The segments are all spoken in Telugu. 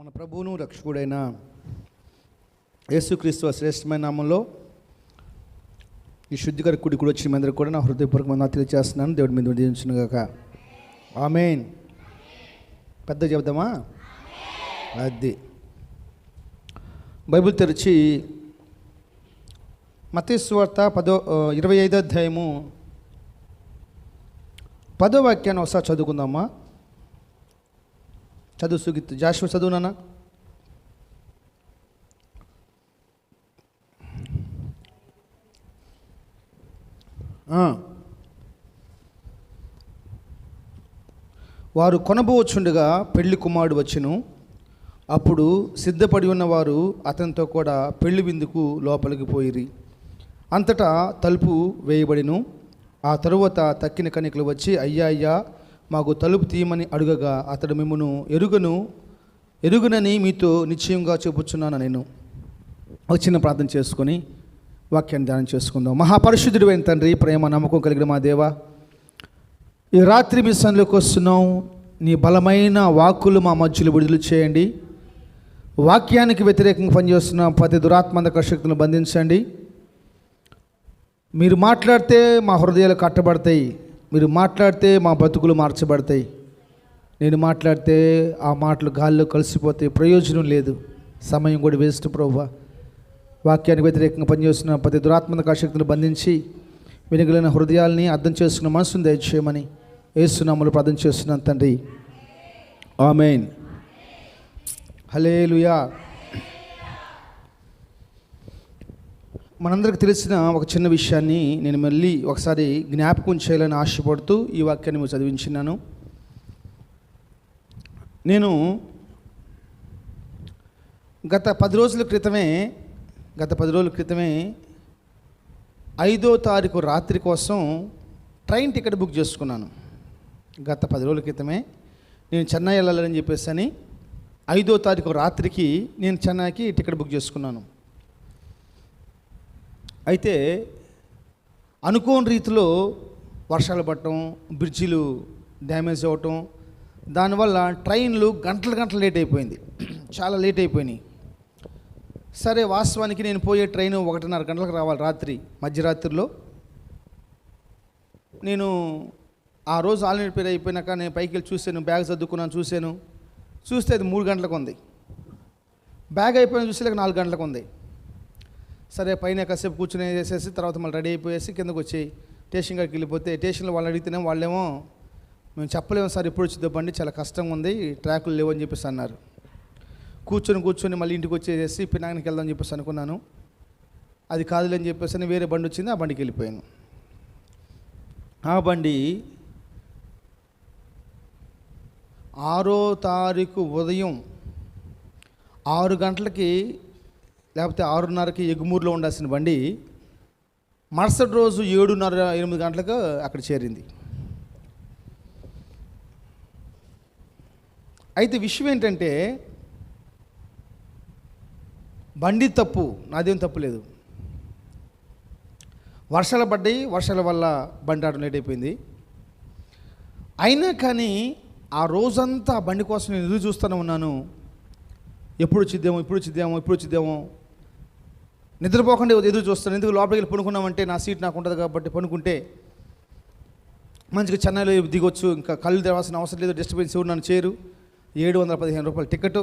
మన ప్రభువును రక్షకుడైన యేసుక్రీస్తు శ్రేష్టమైన నామంలో ఈ శుద్ధికర కుడి కూడా వచ్చిన అందరూ కూడా నా హృదయపూర్వక వందనాలు తెలియజేస్తున్నాను. దేవుడి మీద విధించిన గాక. ఆమెన్. పెద్ద చెబుదామా? అది. బైబిల్ తెరిచి మతేశ్వార్త పదో ఇరవై ఐదో అధ్యాయము పదో వాక్యాన్ని ఒకసారి చదువుకుందామా? చదువు సుగిత్ జాషువా చదువు నాన్న? వారు కొనబోచుండగా పెళ్ళి కుమారుడు వచ్చును. అప్పుడు సిద్ధపడి ఉన్నవారు అతనితో కూడా పెళ్ళి విందుకు లోపలికి పోయిరి. అంతటా తలుపు వేయబడిను. ఆ తరువాత తక్కిన కనికలు వచ్చి అయ్యా అయ్యా మాకు తలుపు తీయమని అడుగగా అతడు మిమ్మను ఎరుగను ఎరుగునని మీతో నిశ్చయంగా చూపుచున్నాను నేను. ఒక చిన్న ప్రార్థన చేసుకొని వాక్యాన్ని ధ్యానం చేసుకుందాం. మహాపరిశుద్ధుడు అయిన తండ్రి ప్రేమ నమ్మకం కలిగిన మా దేవ ఈ రాత్రి మీ సన్నిలోకి వస్తున్నాం. నీ బలమైన వాక్కులు మా మధ్యలో విడుదల చేయండి. వాక్యానికి వ్యతిరేకంగా పనిచేస్తున్న ప్రతి దురాత్మక శక్తులను బంధించండి. మీరు మాట్లాడితే మా హృదయాలు కట్టబడతాయి. మీరు మాట్లాడితే మా బతుకులు మార్చబడతాయి. నేను మాట్లాడితే ఆ మాటలు గాల్లో కలిసిపోతే ప్రయోజనం లేదు. సమయం కూడా వేస్ట్ ప్రభు. వాక్యానికి వ్యతిరేకంగా పనిచేస్తున్న ప్రతి దురాత్మక శక్తులు బంధించి వెనుకలైన హృదయాల్ని అర్థం చేసుకున్న మనసును దయచేయమని ఏసునామలు ప్రార్థన చేస్తున్నాను తండ్రి. ఆమెన్. హలేలుయా మనందరికి తెలిసిన ఒక చిన్న విషయాన్ని నేను మళ్ళీ ఒకసారి జ్ఞాపకం చేయాలని ఆశపడుతూ ఈ వాక్యాన్ని మీకు చదివించినాను నేను గత పది రోజుల క్రితమే గత పది రోజుల క్రితమే ఐదో తారీఖు రాత్రి కోసం ట్రైన్ టికెట్ బుక్ చేసుకున్నాను. గత పది రోజుల క్రితమే నేను చెన్నై వెళ్ళాలని చెప్పేసి అని ఐదో తారీఖు రాత్రికి నేను చెన్నైకి టికెట్ బుక్ చేసుకున్నాను. అయితే అనుకోని రీతిలో వర్షాలు పడటం బ్రిడ్జిలు డ్యామేజ్ అవ్వటం దానివల్ల ట్రైన్లు గంటలు గంటలు లేట్ అయిపోయింది. చాలా లేట్ అయిపోయినాయి. సరే వాస్తవానికి నేను పోయే ట్రైన్ ఒకటిన్నర గంటలకు రావాలి రాత్రి మధ్యరాత్రిలో. నేను ఆ రోజు ఆల్రెడీ పేరు అయిపోయినాక నేను పైకి వెళ్ళి చూశాను బ్యాగ్ సర్దుకున్నాను చూశాను. చూస్తే అది మూడు గంటలకు ఉంది. బ్యాగ్ అయిపోయిన చూసేలాక నాలుగు గంటలకు ఉంది. సరే పైన కాసేపు కూర్చుని వేసేసి తర్వాత మళ్ళీ రెడీ అయిపోయేసి కిందకు వచ్చి స్టేషన్ కాడికి వెళ్ళిపోతే స్టేషన్లో వాళ్ళని అడిగితేనే వాళ్ళేమో మేము చెప్పలేము సార్ ఎప్పుడు వచ్చిందో బండి చాలా కష్టంగా ఉంది ట్రాకులు లేవు అని చెప్పేసి అన్నారు. కూర్చొని కూర్చొని మళ్ళీ ఇంటికి వచ్చేసి పినానికి వెళ్దాం అని చెప్పేసి అనుకున్నాను. అది కాదులే అని చెప్పేసి అని వేరే బండి వచ్చింది ఆ బండికి వెళ్ళిపోయాను. ఆ బండి ఆరో తారీఖు ఉదయం ఆరు గంటలకి లేకపోతే ఆరున్నరకి ఎగుమూరులో ఉండాల్సిన బండి మరుసటి రోజు ఏడున్నర ఎనిమిది గంటలకు అక్కడ చేరింది. అయితే విషయం ఏంటంటే బండి తప్పు నాదేం తప్పు లేదు. వర్షాలు పడ్డాయి వర్షాల వల్ల బండి ఆడడం లేట్ అయిపోయింది. అయినా కానీ ఆ రోజంతా ఆ బండి కోసం నేను ఎదురు చూస్తూనే ఉన్నాను. ఎప్పుడు వచ్చిద్దామో ఇప్పుడు వచ్చిద్దామో ఇప్పుడు వచ్చిద్దామో నిద్రపోకుండా ఎదురు చూస్తాను. ఎందుకు లోపలికి వెళ్ళి పడుకున్నామంటే నా సీట్ నాకు ఉంటుంది కాబట్టి పనుకుంటే మంచిగా చెన్నైలో దిగొచ్చు. ఇంకా కళ్ళు తెరవాల్సిన అవసరం లేదు. డిస్టర్బెన్స్ ఎవరు నన్ను చేరు ఏడు వందల పదిహేను రూపాయల టికెట్.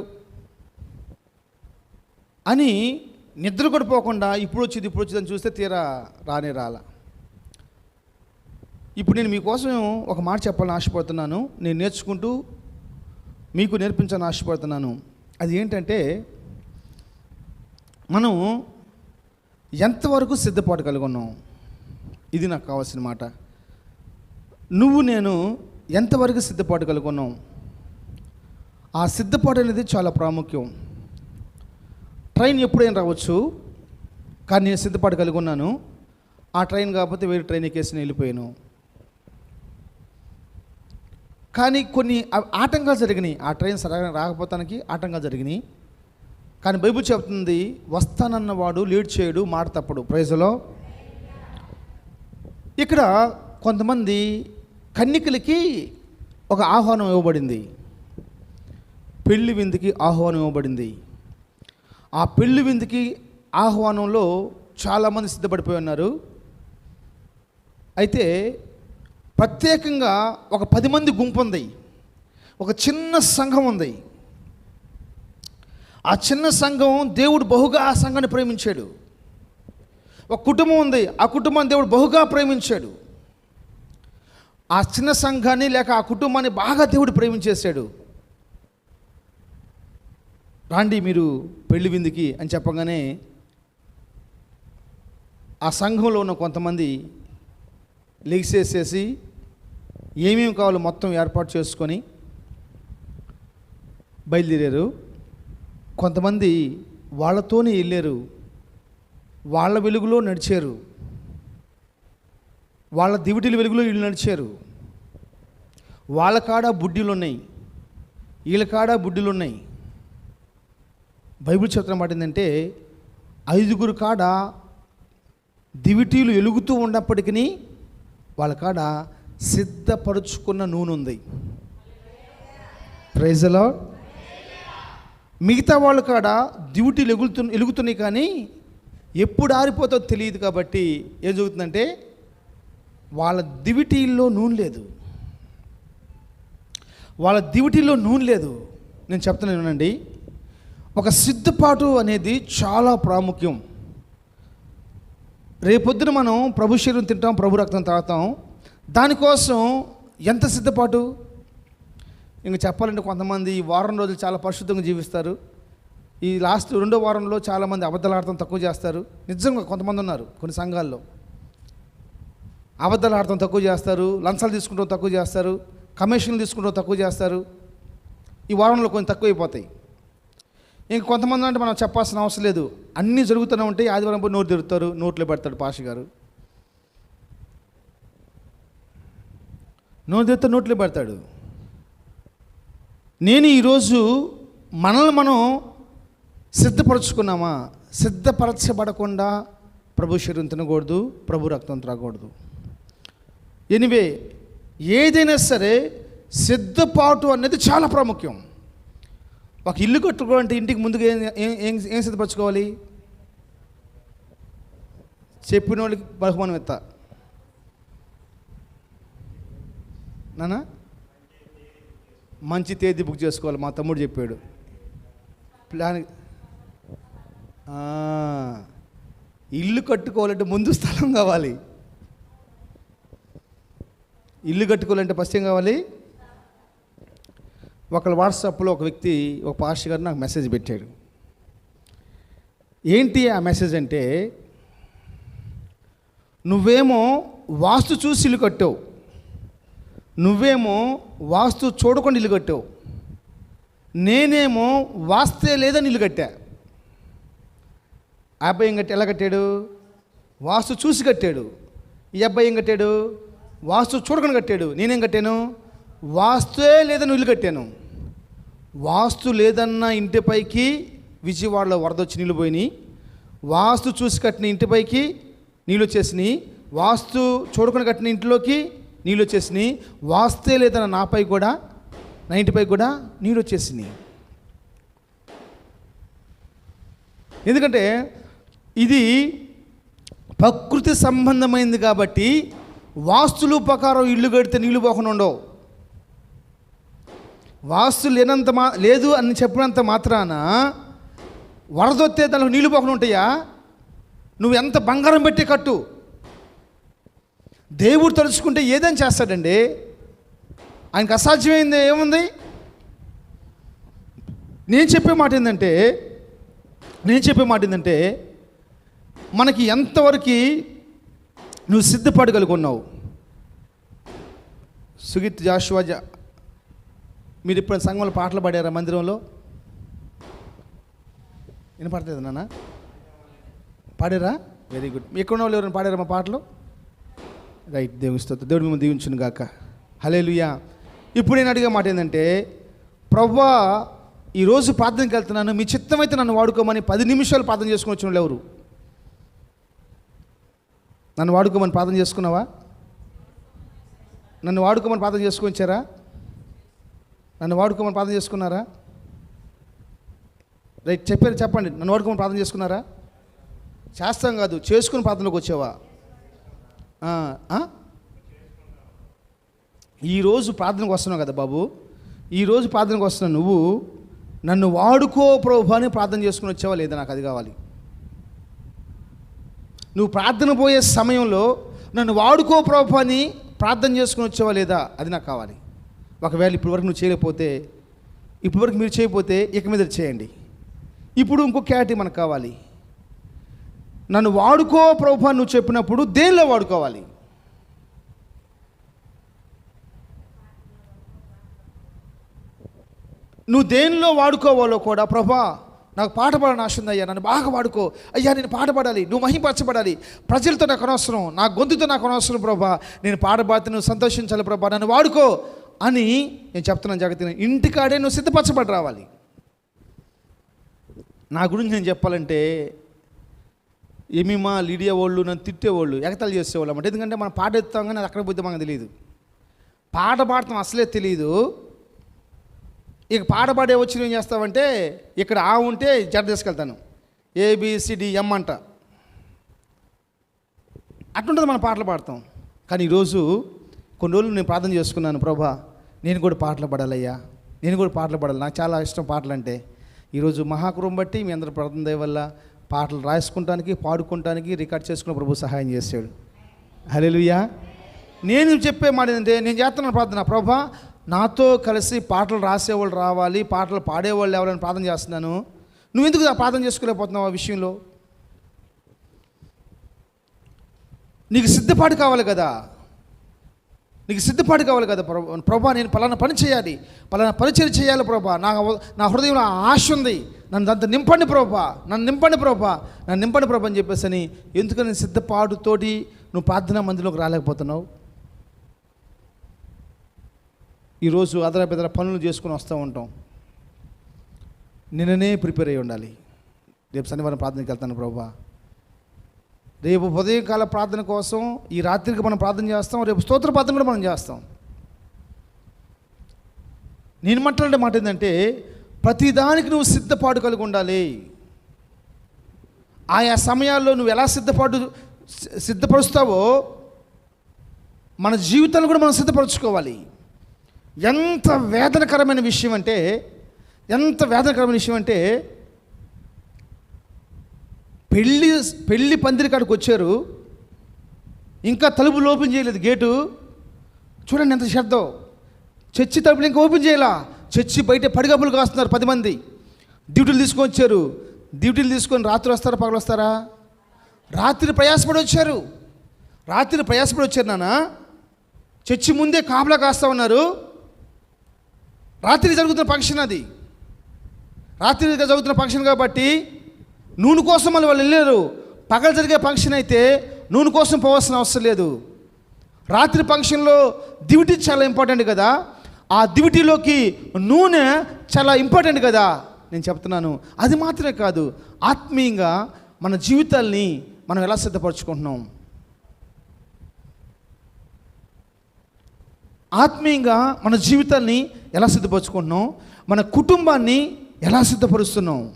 అని నిద్ర కూడా పోకుండా ఇప్పుడు వచ్చింది ఇప్పుడు వచ్చిందని చూస్తే తీరా రానే రాల. ఇప్పుడు నేను మీకోసం ఒక మాట చెప్పాలని ఆశపడుతున్నాను. నేను నేర్చుకుంటూ మీకు నేర్పించాలని ఆశపడుతున్నాను. అది ఏంటంటే మనం ఎంతవరకు సిద్ధపాటు కలిగి ఉన్నాం ఇది నాకు కావాల్సిన మాట. నువ్వు నేను ఎంతవరకు సిద్ధపాటు కలిగి ఉన్నాం ఆ సిద్ధపాటు అనేది చాలా ప్రాముఖ్యం. ట్రైన్ ఎప్పుడైనా రావచ్చు కానీ నేను సిద్ధపాటు కలిగి ఉన్నాను ఆ ట్రైన్ కాకపోతే వేరే ట్రైన్ ఎక్కేసి నేను వెళ్ళిపోయాను. కానీ కొన్ని ఆటంకాలు జరిగినాయి. ఆ ట్రైన్ సరైన రాకపోతానికి ఆటంకాలు జరిగినాయి. కానీ బైబుల్ చెప్తుంది వస్తానన్నవాడు లీడ్ చేయడు మాట తప్పడు. ప్రైజ్లో ఇక్కడ కొంతమంది కన్నికలకి ఒక ఆహ్వానం ఇవ్వబడింది. పెళ్ళి విందుకి ఆహ్వానం ఇవ్వబడింది. ఆ పెళ్ళి విందుకి ఆహ్వానంలో చాలామంది సిద్ధపడిపోయి ఉన్నారు. అయితే ప్రత్యేకంగా ఒక పది మంది గుంపు ఉంది. ఒక చిన్న సంఘం ఉంది. ఆ చిన్న సంఘం దేవుడు బహుగా ఆ సంఘాన్ని ప్రేమించాడు. ఒక కుటుంబం ఉంది ఆ కుటుంబాన్ని దేవుడు బహుగా ప్రేమించాడు. ఆ చిన్న సంఘాన్ని లేక ఆ కుటుంబాన్ని బాగా దేవుడు ప్రేమించేశాడు. రాండి మీరు పెళ్ళి విందుకి అని చెప్పగానే ఆ సంఘంలో ఉన్న కొంతమంది లెగిసేసేసి ఏమేమి కావాలో మొత్తం ఏర్పాటు చేసుకొని బయలుదేరారు. కొంతమంది వాళ్ళతోనే వెళ్ళారు. వాళ్ళ వెలుగులో నడిచారు. వాళ్ళ దివిటిల వెలుగులో వీళ్ళు నడిచారు. వాళ్ళ కాడ బుడ్డిలు ఉన్నాయి వీళ్ళ కాడ బుడ్డీలు ఉన్నాయి బైబిల్ చిత్రం పడిందంటే ఏంటంటే ఐదుగురు కాడ దివిటీలు ఎలుగుతూ ఉన్నప్పటికీ వాళ్ళ కాడ సిద్ధపరుచుకున్న నూనె ఉంది. ప్రైజలో మిగతా వాళ్ళ కాడ డ్యూటీలు ఎగులుతు ఎలుగుతున్నాయి కానీ ఎప్పుడు ఆరిపోతో తెలియదు కాబట్టి ఏం జరుగుతుందంటే వాళ్ళ దివిటీల్లో నూనె లేదు. వాళ్ళ దివిటీల్లో నూనె లేదు. నేను చెప్తున్నాను వినండి. ఒక సిద్ధపాటు అనేది చాలా ప్రాముఖ్యం. రేపొద్దున మనం ప్రభు శరీరం తింటాం ప్రభు రక్తం తాగుతాం. దానికోసం ఎంత సిద్ధపాటు? ఇంక చెప్పాలంటే కొంతమంది ఈ వారం రోజులు చాలా పరిశుద్ధంగా జీవిస్తారు. ఈ లాస్ట్ రెండో వారంలో చాలామంది అబద్ధాలు ఆడటం తక్కువ చేస్తారు. నిజంగా కొంతమంది ఉన్నారు కొన్ని సంఘాల్లో. అబద్ధాలు ఆడటం తక్కువ చేస్తారు లంచాలు తీసుకుంటాం తక్కువ చేస్తారు కమిషన్లు తీసుకుంటాం తక్కువ చేస్తారు. ఈ వారంలో కొంచెం తక్కువైపోతాయి. ఇంక కొంతమంది అంటే మనం చెప్పాల్సిన అవసరం లేదు. అన్నీ జరుగుతూనే ఉంటాయి. ఆదివారం పోయి నోరు తిరుగుతారు నోట్లో పెడతాడు పాష గారు. నోరు తిరుగుతా నోట్లో పెడతాడు. నేను ఈరోజు మనల్ని మనం సిద్ధపరచుకున్నామా? సిద్ధపరచబడకుండా ప్రభు శరీరం తినకూడదు ప్రభు రక్తం త్రాగకూడదు. ఎనివే ఏదైనా సరే సిద్ధపాటు అనేది చాలా ప్రాముఖ్యం. ఒక ఇల్లు కట్టుకోవాలంటే ఇంటికి ముందుగా ఏం ఏం- ఏం ఏం సిద్ధపరచుకోవాలి? చెప్పిన వాళ్ళకి బహుమానం ఎత్తా నానా? మంచి తేదీ బుక్ చేసుకోవాలి మా తమ్ముడు చెప్పాడు. ప్లాన్ ఇల్లు కట్టుకోవాలంటే ముందు స్థలం కావాలి. ఇల్లు కట్టుకోవాలంటే ఫస్ట్ ఏం కావాలి? ఒకళ్ళ వాట్సాప్లో ఒక వ్యక్తి ఒక పాస్టర్ గారు నాకు మెసేజ్ పెట్టాడు. ఏంటి ఆ మెసేజ్ అంటే నువ్వేమో వాస్తు చూసి ఇల్లు కట్టావు. నువ్వేమో వాస్తు చూడకుండా ఇల్లు కట్టావు. నేనేమో వాస్తే లేదని ఇల్లు కట్టా. ఆ అబ్బాయి ఏం కట్టి ఎలా కట్టాడు? వాస్తు చూసి కట్టాడు. ఈ అబ్బాయి ఏం కట్టాడు? వాస్తు చూడకుండా కట్టాడు. నేనేం కట్టాను? వాస్తే లేదని ఇల్లు కట్టాను. వాస్తు లేదన్న ఇంటిపైకి విజయవాడలో వరద వచ్చి నీళ్ళు పోయినాయి. వాస్తు చూసి కట్టిన ఇంటిపైకి నీళ్ళు వచ్చేసినాయి. వాస్తు చూడకుండా కట్టిన ఇంట్లోకి నీళ్ళు వచ్చేసినాయి వాస్తే లేదన్న నాపై కూడా నా కూడా నీళ్ళు వచ్చేసినాయి ఎందుకంటే ఇది ప్రకృతి సంబంధమైంది కాబట్టి వాస్తులు ప్రకారం ఇల్లు కడితే నీళ్ళు పోకుండా ఉండవు. వాస్తు లేనంత మా లేదు అని చెప్పినంత మాత్రాన వరదొత్తే దానికి నీళ్ళు పోకుండా ఉంటాయా? నువ్వు ఎంత బంగారం పెట్టి కట్టు? దేవుడు తలుచుకుంటే ఏదైనా చేస్తాడండి. ఆయనకు అసాధ్యమైంది ఏముంది? నేను చెప్పే మాట ఏంటంటే నేను చెప్పే మాట ఏంటంటే మనకి ఎంతవరకు నువ్వు సిద్ధపడగలుగున్నావు సుగిత్ జాషువా జా మీరు ఇప్పుడు సంఘంలో పాటలు పాడారా మందిరంలో? వినపడలేదు నాన్న? పాడారా? వెరీ గుడ్ ఎక్కడ ఉన్న వాళ్ళు ఎవరైనా పాడారా మా పాటలు? రైట్ దేవుని స్తోత్రం. దేవుడు మిమ్మల్ని దీవించును గాక. హలేలుయా ఇప్పుడు నేను అడిగే మాట ఏంటంటే ప్రవ్వా ఈరోజు ప్రార్థనకి వెళ్తున్నాను మీ చిత్తమైతే నన్ను వాడుకోమని పది నిమిషాలు ప్రార్థన చేసుకుని వచ్చిన ఎవరు? నన్ను వాడుకోమని ప్రార్థన చేసుకున్నావా? నన్ను వాడుకోమని ప్రార్థన చేసుకొని వచ్చారా? నన్ను వాడుకోమని ప్రార్థన చేసుకున్నారా? రైట్ చెప్పారు చెప్పండి. నన్ను వాడుకోమని ప్రార్థన చేసుకున్నారా? చేస్తాం కాదు చేసుకుని ప్రార్థనలోకి వచ్చావా? ఈరోజు ప్రార్థనకు వస్తున్నావు కదా బాబు. ఈరోజు ప్రార్థనకు వస్తున్నావు నువ్వు నన్ను వాడుకో ప్రభు అని ప్రార్థన చేసుకుని వచ్చావా లేదా నాకు అది కావాలి. నువ్వు ప్రార్థన పోయే సమయంలో నన్ను వాడుకో ప్రభు అని ప్రార్థన చేసుకుని వచ్చావా లేదా అది నాకు కావాలి. ఒకవేళ ఇప్పటివరకు నువ్వు చేయలేకపోతే ఇప్పటివరకు మీరు చేయకపోతే ఇక మీద చేయండి. ఇప్పుడు ఇంకో క్యాటరీ మనకు కావాలి. నన్ను వాడుకో ప్రభు నువ్వు చెప్పినప్పుడు దేనిలో వాడుకోవాలి? నువ్వు దేనిలో వాడుకోవాలో కూడా ప్రభా నాకు పాట పాడని ఆశ ఉంది అయ్యా. నన్ను బాగా వాడుకో. అయ్యా నేను పాట పాడాలి. నువ్వు మహింపరచబడాలి. ప్రజలతో నాకు అనవసరం. నా గొంతుతో నాకు అనవసరం ప్రభా. నేను పాట పాడితే నువ్వు సంతోషించాలి ప్రభా. నన్ను వాడుకో అని నేను చెప్తున్నాను జగత్తుని ఇంటికాడే నువ్వు సిద్ధపరచబడి రావాలి. నా గురించి నేను చెప్పాలంటే ఏమిమా లీడియా వాళ్ళు నన్ను తిట్టేవాళ్ళు ఎగతాలు చేసేవాళ్ళు అన్నమాట. ఎందుకంటే మనం పాట ఎత్తాం కానీ అది అక్కడ పోతే మనకు తెలియదు. పాట పాడటం అసలే తెలియదు ఇక పాట పాడే వచ్చి ఏం చేస్తావంటే ఇక్కడ ఆ ఉంటే జడ తీసుకెళ్తాను. ఏబిసిడిఎం అంట. అట్లుంటుంది మనం పాటలు పాడతాం. కానీ ఈరోజు కొన్ని రోజులు నేను ప్రార్థన చేసుకున్నాను ప్రభా నేను కూడా పాటలు పాడాలయ్యా. నేను కూడా పాటలు పాడాలి. నాకు చాలా ఇష్టం పాటలు అంటే ఈరోజు మహాకురం బట్టి మీ అందరి ప్రార్థన దయ వల్ల పాటలు రాసుకుంటానికి పాడుకోవటానికి రికార్డ్ చేసుకున్న ప్రభు సహాయం చేశాడు. హలెలుయా నేను చెప్పే మాట ఏంటంటే నేను చేస్తున్నాను ప్రార్థన ప్రభా నాతో కలిసి పాటలు రాసేవాళ్ళు రావాలి పాటలు పాడేవాళ్ళు ఎవరైనా ప్రార్థన చేస్తున్నాను. నువ్వు ఎందుకు ప్రార్థన చేసుకోలేకపోతున్నావు ఆ విషయంలో? నీకు సిద్ధపాటు కావాలి కదా. నీకు సిద్ధపాటు కావాలి కదా ప్రభా. నేను పలానా పని చేయాలి. పలానా పరిచయం చేయాలి ప్రభా. నా నా హృదయంలో ఆశ ఉంది. నన్ను అంత నింపండి ప్రభా నన్ను నింపండి ప్రభా నన్ను నింపండి ప్రభా అని చెప్పేసి అని ఎందుకని సిద్ధపాటుతోటి నువ్వు ప్రార్థనా మందిలోకి రాలేకపోతున్నావు? ఈరోజు అదర బెదర పనులు చేసుకుని వస్తూ ఉంటాం. నిన్ననే ప్రిపేర్ అయ్యి ఉండాలి. రేపు శనివారం ప్రార్థనకి వెళ్తాను ప్రభా. రేపు ఉదయకాల ప్రార్థన కోసం ఈ రాత్రికి మనం ప్రార్థన చేస్తాం రేపు స్తోత్ర ప్రార్థన కూడా మనం చేస్తాం. నేను మాట్లాడే మాట ఏంటంటే ప్రతిదానికి నువ్వు సిద్ధపాటు కలిగి ఉండాలి. ఆయా సమయాల్లో నువ్వు ఎలా సిద్ధపాటు సిద్ధపరుస్తావో మన జీవితాలు కూడా మనం సిద్ధపరచుకోవాలి. ఎంత వేదనకరమైన విషయం అంటే ఎంత వేదనకరమైన విషయం అంటే పెళ్ళి పెళ్ళి పందిరి కాడికి వచ్చారు. ఇంకా తలుపులు ఓపెన్ చేయలేదు. గేటు చూడండి ఎంత శబ్దం చర్చి తలుపులు ఇంకా ఓపెన్ చేయాలా? చర్చి బయట పడిగబులు కాస్తున్నారు పది మంది. డ్యూటీలు తీసుకొని వచ్చారు. డ్యూటీలు తీసుకొని రాత్రి వస్తారా పగలు వస్తారా? రాత్రి ప్రయాసపడి వచ్చారు. రాత్రి ప్రయాసపడి వచ్చారు నాన్న. చర్చి ముందే కాపలా కాస్తా ఉన్నారు. రాత్రి జరుగుతున్న ఫంక్షన్ అది. రాత్రి జరుగుతున్న ఫంక్షన్ కాబట్టి నూనె కోసం మళ్ళీ వాళ్ళు వెళ్ళారు పగలు జరిగే ఫంక్షన్ అయితే నూనె కోసం పోవాల్సిన అవసరం లేదు. రాత్రి ఫంక్షన్లో డ్యూటీ చాలా ఇంపార్టెంట్ కదా. ఆ దివిటీలోకి నూనె చాలా ఇంపార్టెంట్ కదా. నేను చెప్తున్నాను. అది మాత్రమే కాదు ఆత్మీయంగా మన జీవితాల్ని మనం ఎలా సిద్ధపరచుకుంటున్నాం? ఆత్మీయంగా మన జీవితాన్ని ఎలా సిద్ధపరచుకుంటున్నాం? మన కుటుంబాన్ని ఎలా సిద్ధపరుస్తున్నాం?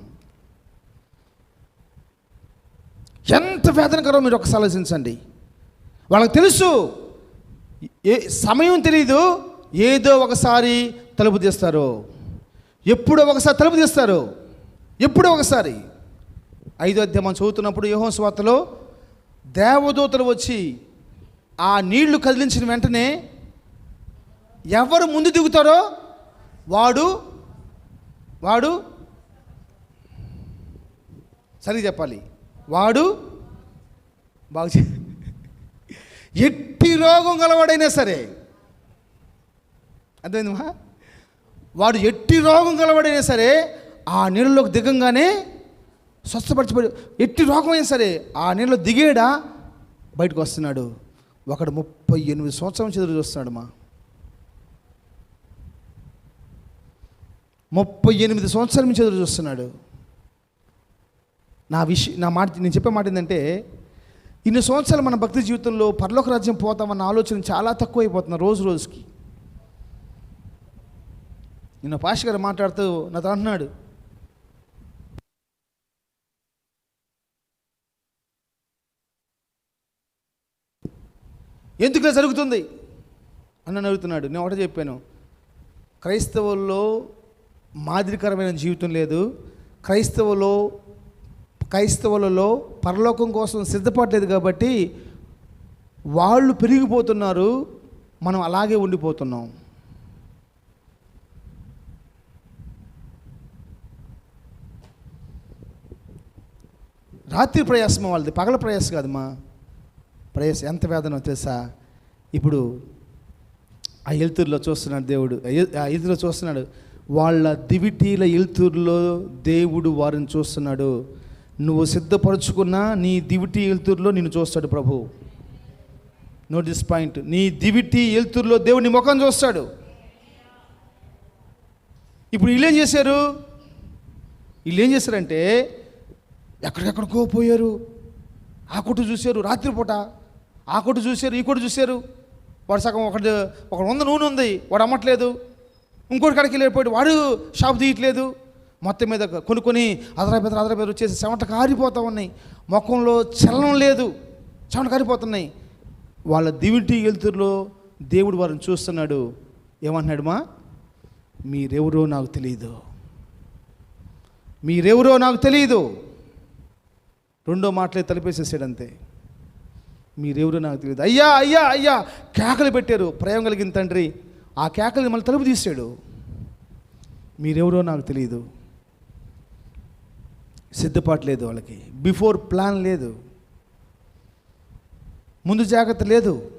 ఎంత వేదనకరో మీరు ఒకసారి ఆలోచించండి. వాళ్ళకి తెలుసు ఏ సమయం తెలియదు ఏదో ఒకసారి తలుపు తీస్తారు. ఎప్పుడో ఒకసారి తలుపు తీస్తారు. ఎప్పుడో ఒకసారి. ఐదో అధ్యాయం చదువుతున్నప్పుడు యోహో స్వార్తలో దేవదూతలు వచ్చి ఆ నీళ్ళు కదిలించిన వెంటనే ఎవరు ముందు దిగుతారో వాడు వాడు సరిగ్గా చెప్పాలి. వాడు బాగు ఎట్టి రోగం గలవాడైనా సరే అర్థమైందమ్మా వాడు ఎట్టి రోగం గలవాడైనా సరే ఆ నీళ్ళలోకి దిగంగానే స్వస్థపరచబడి ఎట్టి రోగం అయినా సరే ఆ నీళ్ళలో దిగేడా? బయటకు వస్తున్నాడు. ఒకడు ముప్పై ఎనిమిది సంవత్సరం చెదురు చూస్తున్నాడు మా. ముప్పై ఎనిమిది సంవత్సరాల నుంచి ఎదురు చూస్తున్నాడు. నా విషయం నా మాట నేను చెప్పే మాట ఏంటంటే ఇన్ని సంవత్సరాలు మన భక్తి జీవితంలో పరలోక రాజ్యం పోతామన్న ఆలోచన చాలా తక్కువ అయిపోతుంది రోజు రోజుకి. నిన్న పాష గారు మాట్లాడుతూ నాతో అంటున్నాడు. ఎందుకు జరుగుతుంది? అని అడుగుతున్నాడు. నేను ఒకటే చెప్పాను. క్రైస్తవుల్లో మాదిరికరమైన జీవితం లేదు. క్రైస్తవులో క్రైస్తవులలో పరలోకం కోసం సిద్ధపడలేదు కాబట్టి వాళ్ళు పెరిగిపోతున్నారు. మనం అలాగే ఉండిపోతున్నాం. రాత్రి ప్రయాసం వాళ్ళది? పగల ప్రయాసం కాదమ్మా. ప్రయాసం ఎంత వేదనో తెలుసా? ఇప్పుడు ఆ ఎలుతురులో చూస్తున్నాడు దేవుడు. ఆ ఎదురులో చూస్తున్నాడు. వాళ్ళ దివిటీల ఎలుతురులో దేవుడు వారిని చూస్తున్నాడు. నువ్వు సిద్ధపరచుకున్న నీ దివిటి ఎలుతురులో నిన్ను చూస్తాడు ప్రభు. నోట్ దిస్ పాయింట్ నీ దివిటి ఎలుతురులో దేవుని ముఖం చూస్తాడు. ఇప్పుడు వీళ్ళు ఏం చేశారు? వీళ్ళు ఏం చేశారంటే ఎక్కడికెక్కడికో పోయారు. ఆ కొట్టు చూశారు. రాత్రిపూట ఆ కొట్టు చూశారు ఈ కొట్టు చూశారు. వాడు సగం ఒకటి ఒక వంద నూనె ఉంది వాడు అమ్మట్లేదు. ఇంకోటి కడికి వెళ్ళిపోయాడు. వాడు షాప్ తీయట్లేదు. మొత్తం మీద కొనుక్కొని అదరాబెదర అదరాబెదర వచ్చేసి చెమట కారిపోతూ ఉన్నాయి. ముఖంలో చలనం లేదు. చెమట కారిపోతున్నాయి. వాళ్ళ దివిటి వెలుతురులో దేవుడు వారిని చూస్తున్నాడు. ఏమంటున్నాడు మా? మీరెవరో నాకు తెలియదు మీరెవరో నాకు తెలియదు రెండో మాటలే తలిపేసేసాడు అంతే మీరెవరో నాకు తెలియదు అయ్యా అయ్యా అయ్యా కేకలు పెట్టారు. ప్రేమ కలిగిన తండ్రి ఆ కేకలు మళ్ళీ తలుపు తీసాడు మీరెవరో నాకు తెలియదు సిద్ధపాటు లేదు వాళ్ళకి. బిఫోర్ ప్లాన్ లేదు. ముందు జాగ్రత్త లేదు.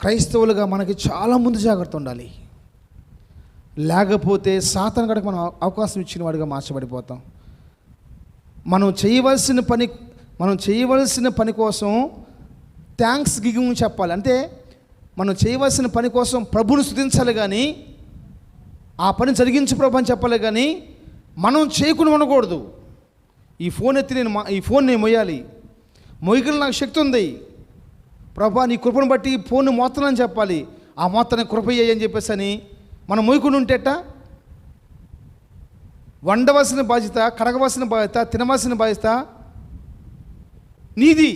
క్రైస్తవులుగా మనకి చాలా ముందు జాగ్రత్త ఉండాలి. లేకపోతే సాతన గడకు మనం అవకాశం ఇచ్చిన వాడిగా మార్చబడిపోతాం. మనం చేయవలసిన పని మనం చేయవలసిన పని కోసం థ్యాంక్స్ గివింగ్ చెప్పాలి. అంటే మనం చేయవలసిన పని కోసం ప్రభుని స్థుతించాలి కానీ ఆ పని జరిగించు ప్రభు అని చెప్పాలి కానీ మనం చేయకుండా ఉండకూడదు. ఈ ఫోన్ ఎత్తి నేను ఈ ఫోన్ నేను మొయ్యాలి మొయ్యగల నాకు శక్తి ఉంది. ప్రభా నీ కృపను బట్టి ఫోన్ మోత్తనని చెప్పాలి. ఆ మోత్తని కృప అని చెప్పేసి అని మనం మొయ్యకుండా ఉంటేట వండవలసిన బాధ్యత కడగవలసిన బాధ్యత తినవలసిన బాధ్యత నీది.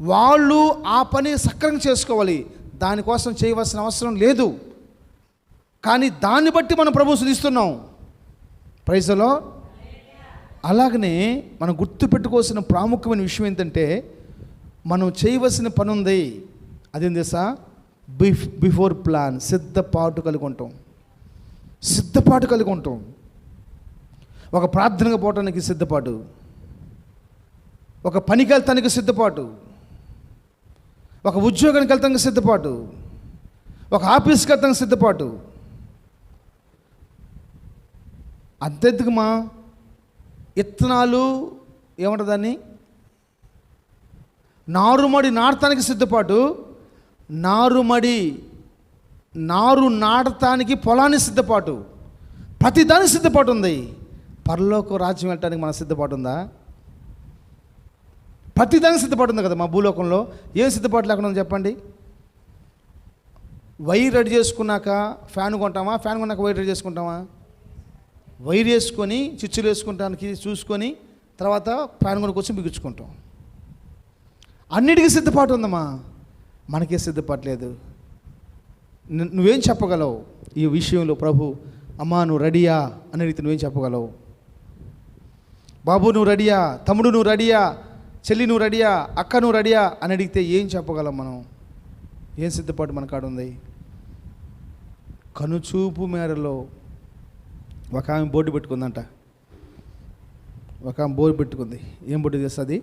వాళ్ళు ఆ పని సక్రంగా చేసుకోవాలి. దానికోసం చేయవలసిన అవసరం లేదు. కానీ దాన్ని బట్టి మనం ప్రభు శుధిస్తున్నాం ప్రైజలో అలాగనే మనం గుర్తుపెట్టుకోవాల్సిన ప్రాముఖ్యమైన విషయం ఏంటంటే మనం చేయవలసిన పని ఉంది. అదేం తెలుసా? బిఫ్ బిఫోర్ ప్లాన్ సిద్ధపాటు కలిగి ఉంటాం సిద్ధపాటు కలిగి ఉంటాం ఒక ప్రార్థనకు పోవటానికి సిద్ధపాటు. ఒక పనికి వెళ్తానికి సిద్ధపాటు. ఒక ఉద్యోగానికి వెళ్తానికి సిద్ధపాటు. ఒక ఆఫీస్కి వెళ్తానికి సిద్ధపాటు. అంతెందుకుమా? ఇత్తనాలు ఏమంటారు దాన్ని? నారుమడి నాటడానికి సిద్ధపాటు. నారుమడి నారు నాటడానికి పొలానికి సిద్ధపాటు. ప్రతి దానికి సిద్ధపాటు ఉంది. పరలోక రాజ్యం వెళ్ళటానికి మన సిద్ధపాటు ఉందా? ప్రతిదానికి సిద్ధపాటు ఉంది కదా మా భూలోకంలో. ఏం సిద్ధపాటు లేకుండా చెప్పండి? వైర్ రెడీ చేసుకున్నాక ఫ్యాన్ కొంటామా? ఫ్యాన్ కొన్నాక వైర్ రెడీ చేసుకుంటామా? వైర్ వేసుకొని చిచ్చులు వేసుకుంటానికి చూసుకొని తర్వాత ఫ్యాన్ కొనుక్కొచ్చి బిగుచ్చుకుంటాం అన్నిటికీ సిద్ధపాటు ఉందమ్మా. మనకే సిద్ధపాటు లేదు. నువ్వేం చెప్పగలవు? ఈ విషయంలో ప్రభు అమ్మా నువ్వు రెడీయా? అనే రీతి నువ్వేం చెప్పగలవు? బాబు నువ్వు రెడీయా? తమ్ముడు నువ్వు రెడీయా? చెల్లి నువ్వు రెడీయా? అక్క నువ్వు రెడీయా? అని అడిగితే ఏం చెప్పగలం మనం? ఏం సిద్ధపాటు మన కాడ ఉంది? కనుచూపు మేరలో ఒక ఆమె బోర్డు పెట్టుకుందంట. ఒక ఆమె బోర్డు పెట్టుకుంది. ఏం బోర్డు చేస్తుంది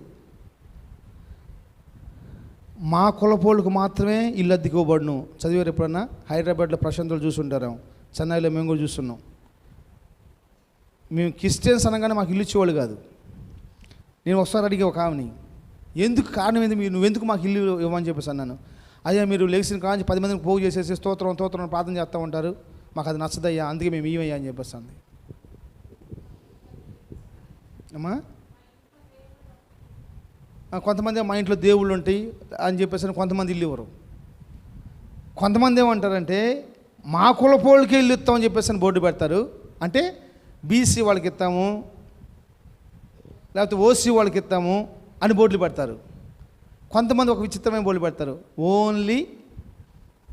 మా కులపోళ్ళకు మాత్రమే ఇల్లు అద్దెకోబడును చదివారు ఎప్పుడన్నా? హైదరాబాద్లో ప్రశాంతులు చూసుంటారు చెన్నైలో మేము కూడా చూస్తున్నాం. మేము క్రిస్టియన్స్ అనగానే మాకు ఇల్లు ఇచ్చేవాళ్ళు కాదు. నేను ఒకసారి అడిగే ఒక ఆమెని ఎందుకు కారణం ఏంది? మీరు నువ్వెందుకు మాకు ఇల్లు ఇవ్వమని చెప్పేసి అన్నాను. అయ్యా మీరు లేచిన కాంచి పది మందిని పోగు చేసేసి స్తోత్రం స్తోత్రం ప్రార్థన చేస్తూ ఉంటారు. మాకు అది నచ్చదయ్యా అందుకే మేము ఇవ్వయ్యా అని చెప్పేసి అంది. అమ్మా? కొంతమంది మా ఇంట్లో దేవుళ్ళు ఉంటాయి అని చెప్పేసి కొంతమంది ఇల్లు ఇవ్వరు. కొంతమంది ఏమంటారంటే మా కులపోళ్ళకి ఇల్లు ఇస్తామని చెప్పేసి అని బోర్డు పెడతారు. అంటే బీసీ వాళ్ళకి ఇస్తాము లేకపోతే ఓసీ వాళ్ళకి ఇస్తాము అని బోర్డులు పెడతారు. కొంతమంది ఒక విచిత్రమైన బోర్డులు పెడతారు. ఓన్లీ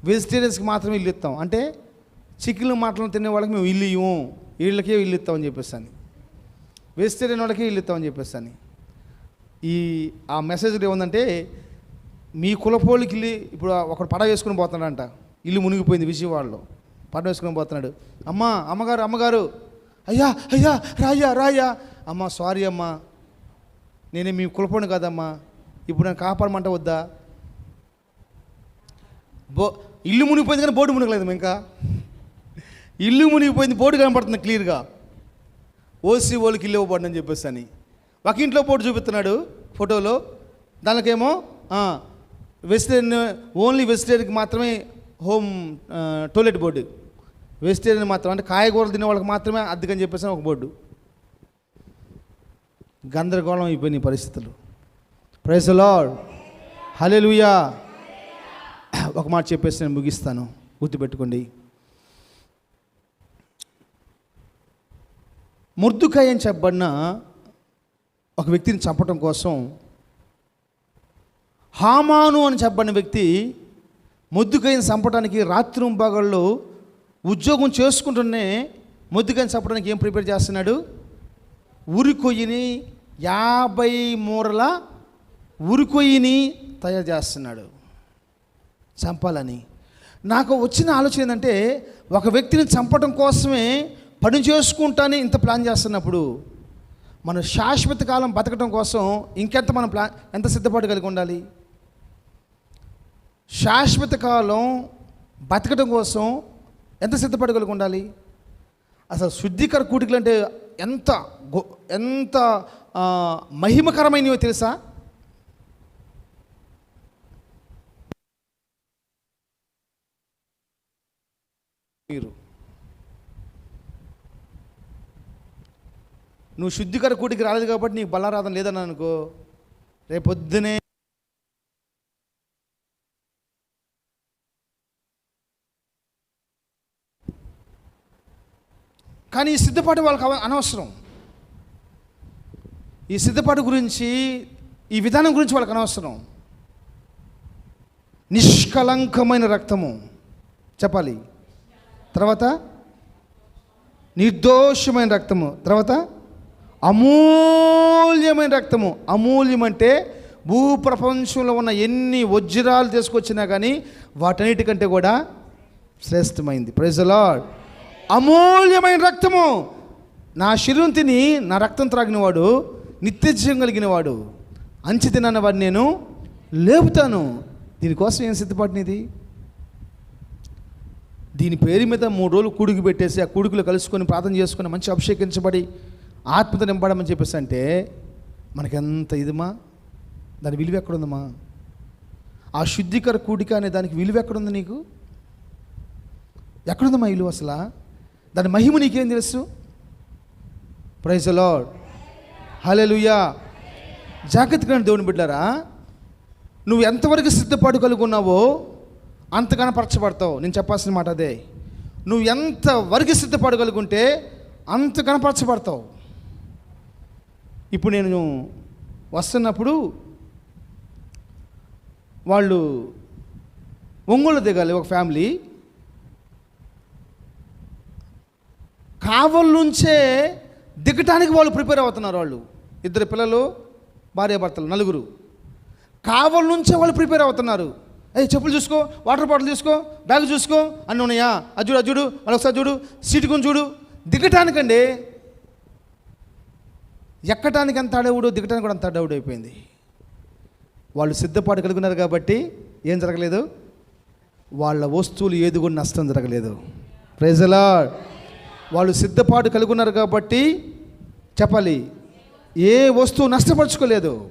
వెజిటేరియన్స్కి మాత్రమే ఇల్లు ఇస్తాం. అంటే చికెన్ మాటలు తినే వాళ్ళకి మేము ఇల్లు ఇవ్వం వీళ్ళకే ఇల్లు ఇస్తామని చెప్పేసి వెజిటేరియన్ వాళ్ళకే ఇల్లు ఇస్తామని చెప్పేస్తాను ఈ ఆ మెసేజ్ ఏముందంటే మీ కులపోళ్ళకి ఇల్లు ఇప్పుడు ఒకడు పడ వేసుకుని పోతున్నాడంట. ఇల్లు మునిగిపోయింది విజయవాడలో. పడ వేసుకుని పోతున్నాడు. అమ్మ అమ్మగారు అమ్మగారు అయ్యా అయ్యా రాయ్యా రాయ్యా. అమ్మ సారీ అమ్మా. నేనే మీ కులపోను కదమ్మా. ఇప్పుడు నన్ను కాపాడమంట వద్దా? బో ఇల్లు మునిగిపోయింది కానీ బోర్డు మునగలేదు ఇంకా. ఇల్లు మునిగిపోయింది బోర్డు కనపడుతుంది క్లియర్గా. ఓసీ వాళ్ళకి ఇల్లు ఇవ్వబడి అని చెప్పేసి అని. ఒక ఇంట్లో బోర్డు చూపిస్తున్నాడు ఫోటోలో. దానికేమో వెజిటేరియన్ ఓన్లీ వెజిటేరియన్కి మాత్రమే home toilet toilet board. Vegetarian మాత్రం అంటే కాయగూరలు తినే వాళ్ళకి మాత్రమే అద్దెకని చెప్పేసి ఒక బోర్డు. గందరగోళం అయిపోయిన పరిస్థితులు. ప్రైజ్ లార్డ్ హల్లెలూయా ఒక మాట చెప్పేసి నేను ముగిస్తాను. గుర్తుపెట్టుకోండి. ముర్దుకాయ అని చెప్పబడిన ఒక వ్యక్తిని చంపటం కోసం హామాను అని చెప్పబడిన వ్యక్తి ముద్దుకాయని చంపడానికి రాత్రింబగళ్ళు ఉద్యోగం చేసుకుంటూనే ముద్దుకాయని చంపడానికి ఏం ప్రిపేర్ చేస్తున్నాడు? ఉరికొయ్యిని యాభై మూరల ఉరికొయ్యిని తయారు చేస్తున్నాడు. చంపాలని. నాకు వచ్చిన ఆలోచన ఏంటంటే ఒక వ్యక్తిని చంపడం కోసమే పని చేసుకుంటానే ఇంత ప్లాన్ చేస్తున్నప్పుడు మన శాశ్వత కాలం బతకడం కోసం ఇంకెంత మనం ప్లాన్ ఎంత సిద్ధపాటు కలిగి ఉండాలి? శాశ్వత కాలం బతకడం కోసం ఎంత సిద్ధపడగలిగి ఉండాలి అసలు శుద్ధికర కూటికలు అంటే ఎంత గో ఎంత మహిమకరమైనవో తెలుసా? మీరు. నువ్వు శుద్ధికర కూటికి రాలేదు కాబట్టి నీకు బలారాధన లేదని అనుకో రేపొద్దునే కానీ ఈ సిద్ధపాటు వాళ్ళకి అనవసరం. ఈ సిద్ధపాటు గురించి ఈ విధానం గురించి వాళ్ళకి అనవసరం. నిష్కలంకమైన రక్తము. చెప్పాలి. తర్వాత నిర్దోషమైన రక్తము. తర్వాత అమూల్యమైన రక్తము. అమూల్యం అంటే భూప్రపంచంలో ఉన్న ఎన్ని వజ్రాలు తీసుకొచ్చినా కానీ వాటన్నిటికంటే కూడా శ్రేష్టమైంది. ప్రైజ్ లార్డ్ అమూల్యమైన రక్తము. నా శరీరం తిని నా రక్తం త్రాగినవాడు నిత్యజీవం కలిగిన వాడు అంచి తినన్న వాడిని నేను లేపుతాను. దీనికోసం ఏం సిద్ధపడినది దీని పేరు మీద మూడు రోజులు కూడుకు పెట్టేసి ఆ కూడుకులు కలుసుకొని ప్రార్థన చేసుకొని మంచి అభిషేకించబడి ఆత్మత నింపడమని చెప్పేసి అంటే మనకెంత ఇదిమా? దాని విలువ ఎక్కడుందమ్మా? ఆ శుద్ధికర కూడిక అనే దానికి విలువ ఎక్కడుంది నీకు? ఎక్కడుందమ్మా విలువ అసలు? దాని మహిమ నీకేం తెలుసు? ప్రైజ్ లార్డ్ హల్లెలూయా జాగ్రత్తగా దేవుని బిడ్డారా నువ్వు ఎంతవరకు సిద్ధపాటు కలుగున్నావో అంత కనపరచబడతావు నేను చెప్పాల్సిన మాట అదే. నువ్వు ఎంత వరకు సిద్ధపాటు కలుగుంటే అంత కనపరచబడతావు ఇప్పుడు నేను వస్తున్నప్పుడు వాళ్ళు ఒంగోలు దిగాలి ఒక ఫ్యామిలీ. కావల్ నుంచే దిగటానికి వాళ్ళు ప్రిపేర్ అవుతున్నారు వాళ్ళు. ఇద్దరు పిల్లలు భార్యాభర్తలు నలుగురు. కావల్ నుంచే వాళ్ళు ప్రిపేర్ అవుతున్నారు. ఏ చెప్పులు చూసుకో వాటర్ బాటిల్ చూసుకో బ్యాగ్ చూసుకో అన్నీ ఉన్నాయా? అజుడు అజుడు మరొకసారి చూడు సీటు కొని చూడు. దిగటానికండి. ఎక్కటానికి అంత అడవుడు దిగటానికి కూడా అంత అడవుడు అయిపోయింది. వాళ్ళు సిద్ధపాటు కలుగున్నారు కాబట్టి ఏం జరగలేదు? వాళ్ళ వస్తువులు ఏది కూడా నష్టం జరగలేదు. ప్రైజలా వాళ్ళు సిద్ధపాటు కలిగి ఉన్నారు కాబట్టి చెప్పాలి. ఏ వస్తువు నష్టపరుచుకోలేదు.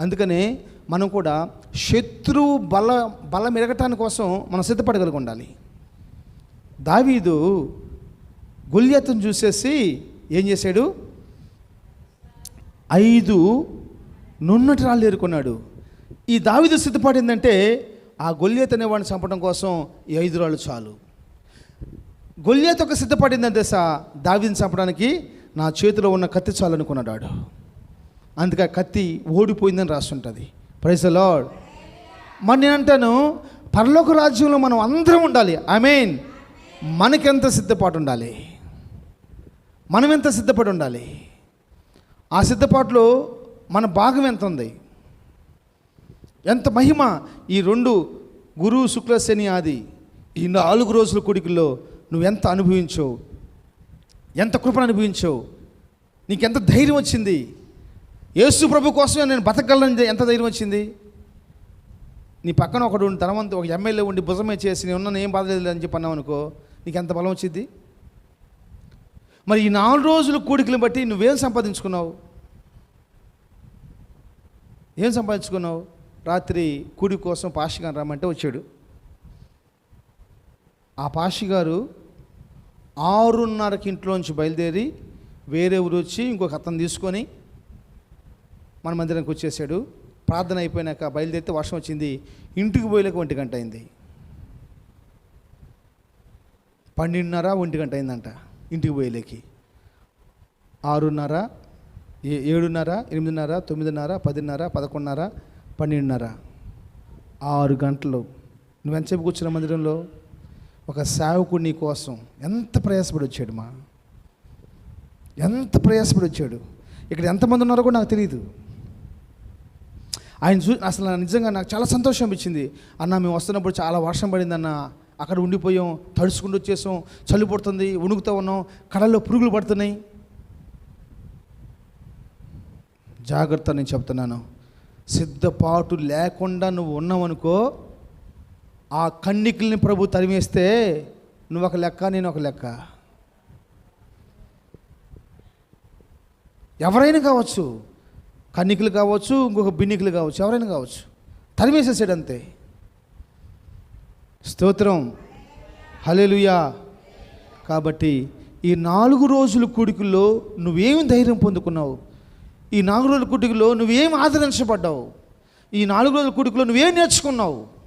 అందుకనే మనం కూడా శత్రువు బల బలం ఎరగటాని కోసం మనం సిద్ధపడగలిగి ఉండాలి. దావీదు గుల్యతను చూసేసి ఏం చేశాడు? ఐదు నున్నటి రాళ్ళు ఏరుకున్నాడు. ఈ దావీదు సిద్ధపడిందంటే ఆ గొల్యత్ అనేవాడిని చంపడం కోసం ఈ ఐదు రాళ్ళు చాలు. గొల్యత్ ఒక దశ దావిని చంపడానికి నా చేతిలో ఉన్న కత్తి చాలు అందుకే ఆ కత్తి ఓడిపోయిందని రాస్తుంటుంది ప్రైస్ లార్డ్ మరి నేను అంటాను పరలోక రాజ్యంలో మనం అందరం ఉండాలి. ఐ మీన్ మనకెంత సిద్ధపాటు ఉండాలి? మనం ఎంత సిద్ధపడి ఉండాలి? ఆ సిద్ధపాటులో మన భాగం ఎంత ఉంది ఎంత మహిమ ఈ రెండు గురువు శుక్ల శని ఆది ఈ నాలుగు రోజుల కొడుకుల్లో నువ్వెంత అనుభవించావు? ఎంత కృపను అనుభవించావు? నీకెంత ధైర్యం వచ్చింది? యేసు ప్రభు కోసమే నేను బతకగలను ఎంత ధైర్యం వచ్చింది? నీ పక్కన ఒకడు ఉండి తనవంతు ఒక ఎమ్మెల్యే ఉండి భుజమే చేసి నేను ఉన్నాను ఏం బాధలేదు అని చెప్పి అన్నావు అనుకో నీకు ఎంత బలం వచ్చింది? మరి ఈ నాలుగు రోజుల కూడికలు బట్టి నువ్వేం సంపాదించుకున్నావు? ఏం సంపాదించుకున్నావు? రాత్రి కూడి కోసం పాషి గారు రమ్మంటే వచ్చాడు. ఆ పాషి గారు ఆరున్నరకి ఇంట్లోంచి బయలుదేరి వేరే ఊరు వచ్చి ఇంకొక అతను తీసుకొని మన మందిరానికి వచ్చేసాడు. ప్రార్థన అయిపోయినాక బయలుదేరితే వర్షం వచ్చింది. ఇంటికి పోయేలేక ఒంటి గంట అయింది. పన్నెండున్నర ఒంటి గంట అయిందంట ఇంటికి పోయేలేకి. ఆరున్నర ఏ ఏడున్నర ఎనిమిదిన్నర తొమ్మిదిన్నర పదిన్నర పదకొండున్నర పన్నెండున్నర. ఆరు గంటలు. నువ్వెంతసేపు కూర్చున్న మందిరంలో? ఒక సేవకుడు నీ కోసం ఎంత ప్రయాసపడి వచ్చాడు మా? ఎంత ప్రయాసపడి వచ్చాడు? ఇక్కడ ఎంతమంది ఉన్నారో కూడా నాకు తెలియదు ఆయన చూ అసలు నిజంగా నాకు చాలా సంతోషం అనిపించింది. అన్న మేము వస్తున్నప్పుడు చాలా వర్షం పడిందన్న. అక్కడ ఉండిపోయాం తడుచుకుంటూ వచ్చేసాం చలి పడుతుంది ఉణుకుతూ ఉన్నాం కళ్ళల్లో పురుగులు పడుతున్నాయి. జాగ్రత్త నేను చెప్తున్నాను. సిద్ధపాటు లేకుండా నువ్వు ఉన్నావనుకో ఆ కన్నికల్ని ప్రభు తరిమేస్తే నువ్వు ఒక లెక్క నేను ఒక లెక్క. ఎవరైనా కావచ్చు కన్నికలు కావచ్చు ఇంకొక బిన్నికలు కావచ్చు ఎవరైనా కావచ్చు తరిమేసేసాడు అంతే. స్తోత్రం. హల్లెలూయా. కాబట్టి ఈ నాలుగు రోజుల కూడికల్లో నువ్వేమి ధైర్యం పొందుకున్నావు? ఈ నాలుగు రోజుల కూడికలో నువ్వేం ఆదరించబడ్డావు? ఈ నాలుగు రోజుల కూడికలో నువ్వేం నేర్చుకున్నావు?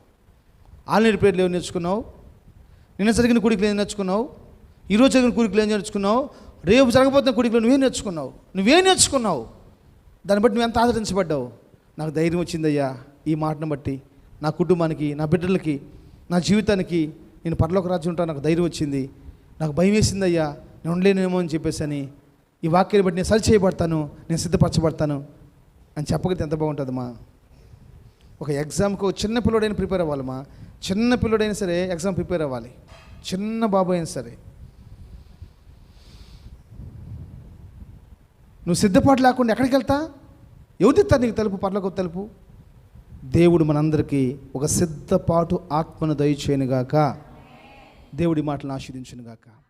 ఆన్లైన్ పేర్లు ఏమి నేర్చుకున్నావు? నిన్న జరిగిన కుడికి ఏం నేర్చుకున్నావు? ఈరోజు జరిగిన కుడికిలు ఏం నేర్చుకున్నావు? రేపు జరగబోతున్న కూడికలో నువ్వేం నేర్చుకున్నావు? నువ్వేం నేర్చుకున్నావు? దాన్ని బట్టి నువ్వు ఎంత ఆదరించబడ్డావు? నాకు ధైర్యం వచ్చిందయ్యా ఈ మాటను బట్టి. నా కుటుంబానికి నా బిడ్డలకి నా జీవితానికి నేను పరలోక రాజ్యం ఉంటాను నాకు ధైర్యం వచ్చింది. నాకు భయం వేసిందయ్యా నేను ఉండలేనేమో అని చెప్పేసి అని ఈ వాక్యాన్ని బట్టి నేను సరి చేయబడతాను నేను సిద్ధపరచబడతాను. అని చెప్పగలిగితే ఎంత బాగుంటుందమ్మా. ఒక ఎగ్జామ్కి ఒక చిన్న పిల్లడైనా ప్రిపేర్ అవ్వాలమ్మా. చిన్న పిల్లడైనా సరే ఎగ్జామ్ ప్రిపేర్ అవ్వాలి. చిన్న బాబు అయినా సరే. నువ్వు సిద్ధపాటు లేకుండా ఎక్కడికి వెళ్తా? ఎవరిస్తారు నీకు తలుపు? పర్లకు తలుపు. దేవుడు మనందరికీ ఒక సిద్ధపాటు ఆత్మను దయచేయనుగాక. దేవుడి మాటలను ఆశీర్దించునుగాక